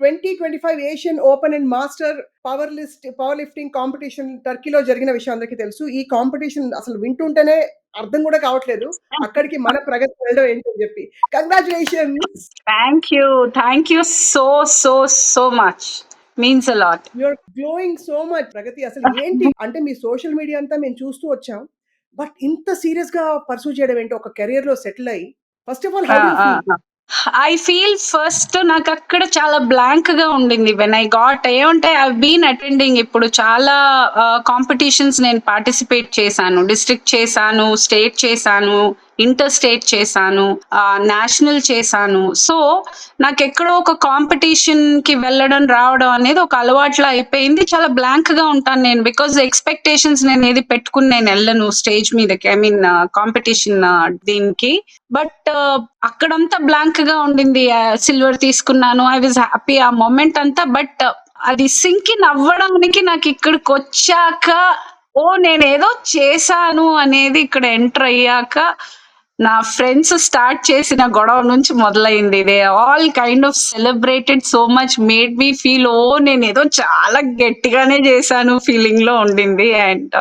Twenty twenty five Asian open and master power list power lifting competition టర్కీలో జరిగిన విషయం అందరికీ తెలుసు. ఈ కాంపిటీషన్ అసలు వింటుంటేనే అర్థం కూడా కావట్లేదు. అక్కడికి మన ప్రగతి వెళ్ళడం ఏంటని చెప్పి. Congratulation thank you thank you so so so much means a lot you are glowing so much Pragathi. అసలు ఏంటి? అంటే మీ సోషల్ మీడియా అంతా మేము చూస్తూ వచ్చాం. బట్ ఇంత సీరియస్గా పర్సూ చేయడం ఏంటి? ఒక కెరియర్లో సెటిల్ అయ్యి. First of all I feel first నాకు అక్కడ చాలా బ్లాంక్గా ఉండింది. వెన్ ఐ గాట్ ఏమంటే ఐ బీన్ అటెండింగ్ ఇప్పుడు చాలా uh, కాంపిటీషన్స్ నేను పార్టిసిపేట్ చేశాను. డిస్ట్రిక్ట్ చేశాను స్టేట్ చేశాను. ఇంటర్ స్టేట్ చేశాను నేషనల్ చేశాను. సో నాకు ఎక్కడో ఒక కాంపిటీషన్కి వెళ్ళడం రావడం అనేది ఒక అలవాట్లా అయిపోయింది. చాలా బ్లాంక్గా ఉంటాను నేను బికాజ్ ఎక్స్పెక్టేషన్స్ నేను ఏది పెట్టుకుని నేను వెళ్ళను స్టేజ్ మీదకి ఐ మీన్ కాంపిటీషన్ దీనికి. బట్ అక్కడంతా బ్లాంక్గా ఉండింది. సిల్వర్ తీసుకున్నాను. ఐ వాజ్ హ్యాపీ ఆ మూమెంట్ అంతా. బట్ అది సింకిన్ అవ్వడానికి నాకు ఇక్కడికి వచ్చాక ఓ నేను ఏదో చేశాను అనేది ఇక్కడ ఎంటర్ అయ్యాక నా ఫ్రెండ్స్ స్టార్ట్ చేసిన గొడవ నుంచి మొదలైంది. They all kind of celebrated so much made me feel oh నేను ఏదో చాలా గట్టిగానే చేశాను ఫీలింగ్లో ఉండింది. అండ్